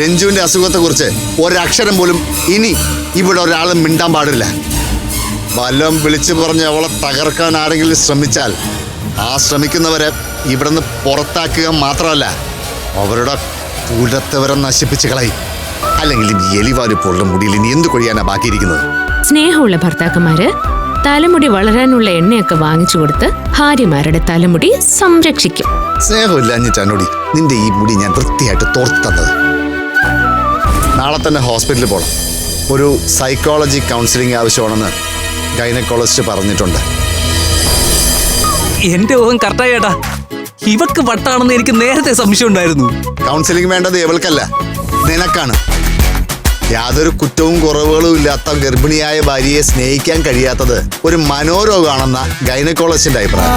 രഞ്ജുവിന്റെ അസുഖത്തെക്കുറിച്ച് ഒരക്ഷരം പോലും ഇനി ഇവിടെ ഒരാളും മിണ്ടാൻ പാടില്ല. വല്ലം വിളിച്ചു പറഞ്ഞ് അവളെ തകർക്കാൻ ആരെങ്കിലും ശ്രമിച്ചാൽ ആ ശ്രമിക്കുന്നവരെ ഇവിടുന്ന് പുറത്താക്കുക മാത്രമല്ല അവരുടെ കൂടത്തവരെ നശിപ്പിച്ച് കളയും. അല്ലെങ്കിൽ ഈ പോലുള്ള മുടിയിൽ ഇനി എന്ത് കൊഴിയാനാ ബാക്കിയിരിക്കുന്നത്? സ്നേഹമുള്ള ഭർത്താക്കന്മാര് തലമുടി വളരാനുള്ള എണ്ണയൊക്കെ വാങ്ങിച്ചു കൊടുത്ത് ഭാര്യമാരുടെ തലമുടി സംരക്ഷിക്കും. സ്നേഹമില്ല എന്നോടി നിന്റെ ഈ മുടി ഞാൻ വൃത്തിയായിട്ട് തോർത്തു തന്നത്? നാളെ തന്നെ ഹോസ്പിറ്റലിൽ പോകണം ഒരു സൈക്കോളജി കൗൺസിലിംഗ് ആവശ്യമാണെന്ന് ഗൈനക്കോളജിസ്റ്റ് പറഞ്ഞിട്ടുണ്ട്. എന്റെ ഊഹം കറക്റ്റായി ഏട്ടാ. ഇവക്ക് വട്ടാണെന്ന് എനിക്ക് നേരത്തെ സംശയം ഉണ്ടായിരുന്നു കൗൺസിലിംഗ് വേണ്ടത് ഇവൾക്കല്ല നിനക്കാണ്. യാതൊരു കുറ്റവും കുറവുകളും ഇല്ലാത്ത ഗർഭിണിയായ ഭാര്യയെ സ്നേഹിക്കാൻ കഴിയാത്തത് ഒരു മനോരോഗമാണെന്ന ഗൈനക്കോളജിസ്റ്റിന്റെ അഭിപ്രായം.